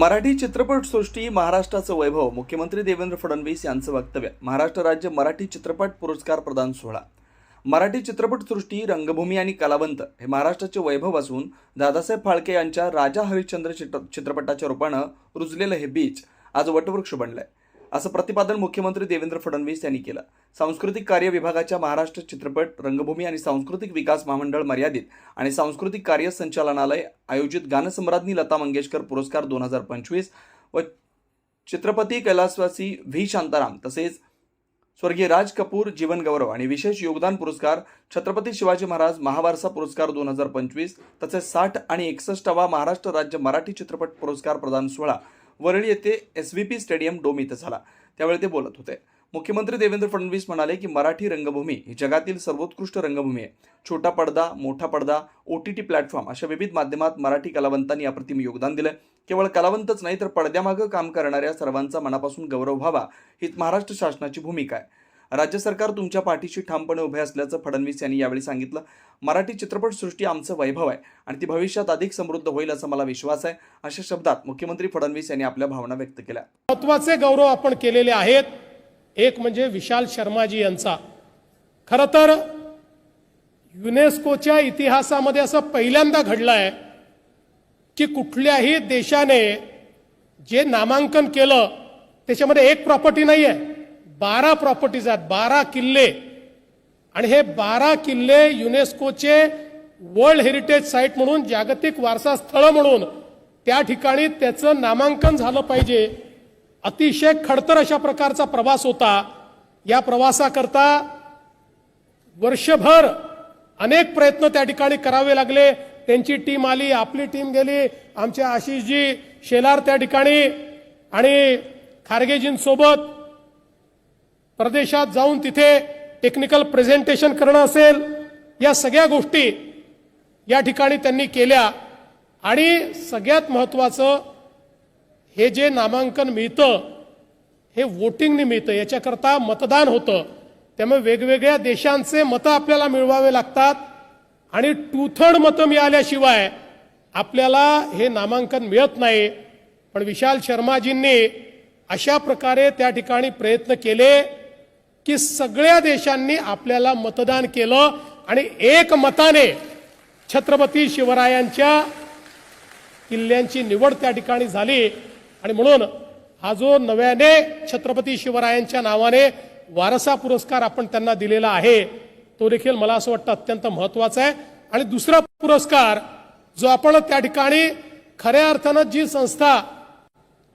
मराठी चित्रपटसृष्टी महाराष्ट्राचं वैभव मुख्यमंत्री देवेंद्र फडणवीस यांचं वक्तव्य. महाराष्ट्र राज्य मराठी चित्रपट पुरस्कार प्रदान सोहळा. मराठी चित्रपटसृष्टी रंगभूमी आणि कलावंत हे महाराष्ट्राचे वैभव असून दादासाहेब फाळके यांच्या राजा हरिश्चंद्र चित्र चित्रपटाच्या रूपानं रुजलेलं हे बीच आज वटवृक्ष बनलंय. असं प्रतिपादन मुख्यमंत्री देवेंद्र फडणवीस यांनी केलं. सांस्कृतिक कार्य विभागाच्या महाराष्ट्र चित्रपट रंगभूमी आणि सांस्कृतिक विकास महामंडळ मर्यादित आणि सांस्कृतिक कार्य संचालनालय आयोजित गानसम्राज्ञी लता मंगेशकर पुरस्कार दोन हजार पंचवीस व चित्रपती कैलासवासी व्ही. शांताराम तसेच स्वर्गीय राज कपूर जीवन गौरव आणि विशेष योगदान पुरस्कार छत्रपती शिवाजी महाराज महावारसा पुरस्कार दोन हजार पंचवीस तसेच साठ आणि एकसष्टावा महाराष्ट्र राज्य मराठी चित्रपट पुरस्कार प्रदान सोहळा वरळी येथे S V P stadium dome इथं झाला. त्यावेळी ते बोलत होते. मुख्यमंत्री देवेंद्र फडणवीस म्हणाले की मराठी रंगभूमी ही जगातील सर्वोत्कृष्ट रंगभूमी आहे. छोटा पडदा मोठा पडदा ओ टी टी प्लॅटफॉर्म अशा विविध माध्यमात मराठी कलावंतांनी अप्रतिम योगदान दिलं केवळ कलावंतच नाही तर पडद्यामागं काम करणाऱ्या सर्वांचा मनापासून गौरव व्हावा ही महाराष्ट्र शासनाची भूमिका आहे. राज्य सरकार तुमच्या पाठीशी ठामपणे उभे असल्याचं फडणवीस यांनी यावेळी सांगितलं. मराठी चित्रपटसृष्टी आमचं वैभव आहे आणि ती भविष्यात अधिक समृद्ध होईल असा मला विश्वास आहे अशा शब्दात मुख्यमंत्री फडणवीस यांनी आपल्या भावना व्यक्त केल्या. महत्त्वाचे गौरव आपण केलेले आहेत. एक म्हणजे विशाल शर्माजी यांचा. खरं तर युनेस्कोच्या इतिहासामध्ये असं पहिल्यांदा घडलं आहे की कुठल्याही देशाने जे नामांकन केलं त्याच्यामध्ये एक प्रॉपर्टी नाही आहे बारा प्रॉपर्टीज आहेत बारा किल्ले. आणि हे बारा किल्ले युनेस्कोचे वर्ल्ड हेरिटेज साईट म्हणून जागतिक वारसा स्थळ म्हणून त्या ठिकाणी त्याचं नामांकन झालं पाहिजे. अतिशय खडतर अशा प्रकारचा प्रवास होता. या प्रवासाकरता वर्षभर अनेक प्रयत्न त्या ठिकाणी करावे लागले. त्यांची टीम आली आपली टीम गेली आमच्या आशिषजी शेलार त्या ठिकाणी आणि खारगेजींसोबत प्रदेशात जाऊन तिथे टेक्निकल प्रेझेंटेशन करणं असेल या सगळ्या गोष्टी या ठिकाणी त्यांनी केल्या. आणि सगळ्यात महत्वाचं हे जे नामांकन मिळतं हे वोटिंगने मिळतं याच्याकरता मतदान होतं. त्यामुळे वेगवेगळ्या देशांचे मतं आपल्याला मिळवावे लागतात. आणि टू थर्ड मतं मिळाल्याशिवाय आपल्याला हे नामांकन मिळत नाही. पण विशाल शर्माजींनी अशा प्रकारे त्या ठिकाणी प्रयत्न केले. की सगळ्या देशांनी आपल्याला मतदान केलं आणि एक मताने छत्रपती शिवरायांच्या किल्ल्यांची निवड त्या ठिकाणी झाली. आणि म्हणून हा जो नव्याने छत्रपती शिवरायांच्या नावाने वारसा पुरस्कार आपण त्यांना दिलेला आहे तो देखील मला असं वाटतं अत्यंत महत्त्वाचा आहे. आणि दुसरा पुरस्कार जो आपण त्या ठिकाणी खऱ्या अर्थानं जी संस्था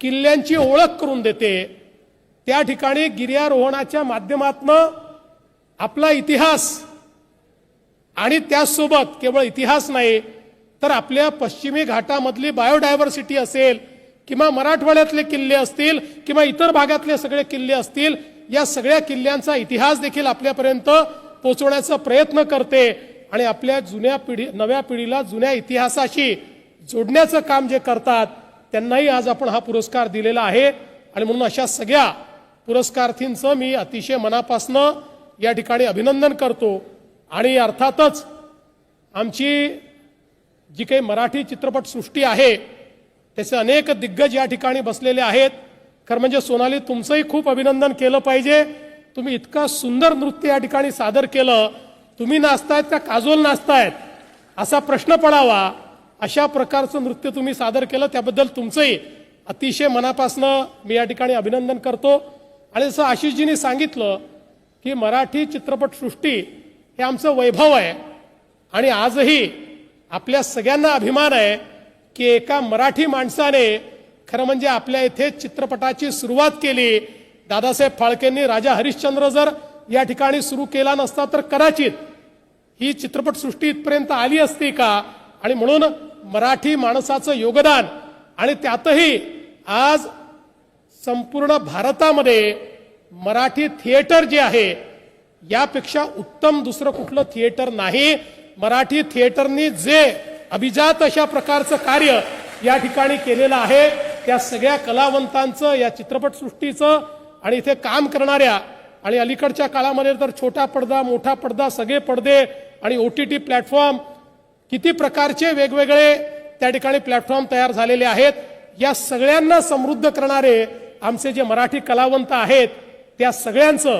किल्ल्यांची ओळख करून देते त्या ठिकाणी गिर्यारोहणाच्या माध्यमातनं आपला इतिहास आणि त्याचसोबत केवळ इतिहास नाही तर आपल्या पश्चिमी घाटामधली बायोडायव्हर्सिटी असेल किंवा मराठवाड्यातले किल्ले असतील किंवा इतर भागातले सगळे किल्ले असतील या सगळ्या किल्ल्यांचा इतिहास देखील आपल्यापर्यंत पोचवण्याचा प्रयत्न करते आणि आपल्या जुन्या पिढी नव्या पिढीला जुन्या इतिहासाशी जोडण्याचं काम जे करतात त्यांनाही आज आपण हा पुरस्कार दिलेला आहे. आणि म्हणून अशा सगळ्या पुरस्कार्थींचं मी अतिशय मनापासनं या ठिकाणी अभिनंदन करतो. आणि अर्थातच आमची जी काही मराठी चित्रपटसृष्टी आहे त्याचे अनेक दिग्गज या ठिकाणी बसलेले आहेत. खरं म्हणजे सोनाली तुमचंही खूप अभिनंदन केलं पाहिजे. तुम्ही इतका सुंदर नृत्य या ठिकाणी सादर केलं. तुम्ही नाचतायत का काजोल नाचतायत? असा प्रश्न पडावा. अशा प्रकारचं नृत्य तुम्ही सादर केलं त्याबद्दल तुमचंही अतिशय मनापासनं मी या ठिकाणी अभिनंदन करतो. आणि जसं आशिषजींनी सांगितलं की मराठी चित्रपटसृष्टी हे आमचं वैभव आहे. आणि आजही आपल्या सगळ्यांना अभिमान आहे की एका मराठी माणसाने खरं म्हणजे आपल्या इथे चित्रपटाची सुरुवात केली. दादासाहेब फाळकेंनी राजा हरिश्चंद्र जर या ठिकाणी सुरू केला नसता तर कदाचित ही चित्रपटसृष्टी इथपर्यंत आली असती का? आणि म्हणून मराठी माणसाचं योगदान आणि त्यातही आज संपूर्ण भारतामध्ये मराठी थिएटर जे आहे यापेक्षा उत्तम दुसरं कुठलं थिएटर नाही. मराठी थिएटरनी जे अभिजात अशा प्रकारचं कार्य या ठिकाणी केलेलं आहे त्या सगळ्या कलावंतांचं या चित्रपटसृष्टीचं आणि इथे काम करणाऱ्या आणि अलीकडच्या काळामध्ये तर छोटा पडदा मोठा पडदा सगळे पडदे आणि ओ टी टी प्लॅटफॉर्म किती प्रकारचे वेगवेगळे त्या ठिकाणी प्लॅटफॉर्म तयार झालेले आहेत. या सगळ्यांना समृद्ध करणारे आमचे जे मराठी कलावंत आहेत त्या सगळ्यांचं